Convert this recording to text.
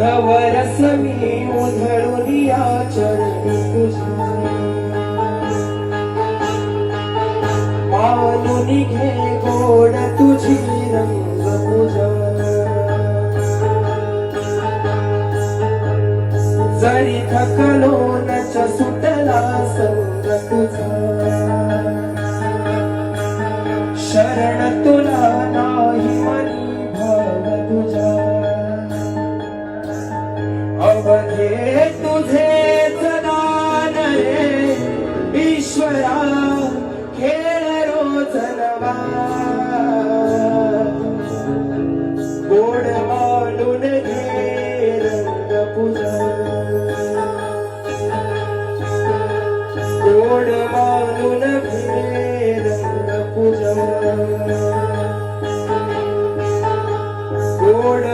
नवरस मी उधळून या चरण तुझ्या घे गोड तुझी रंग पूजा जरी थकलो नच्या सुटला संग तुझा शरण तुला ना अवघे तुझे दान रे ईश्वरा खेळ रोज नवा गोड मानून घे रंग पूजा गोड मानून घे रंग पूजा गोड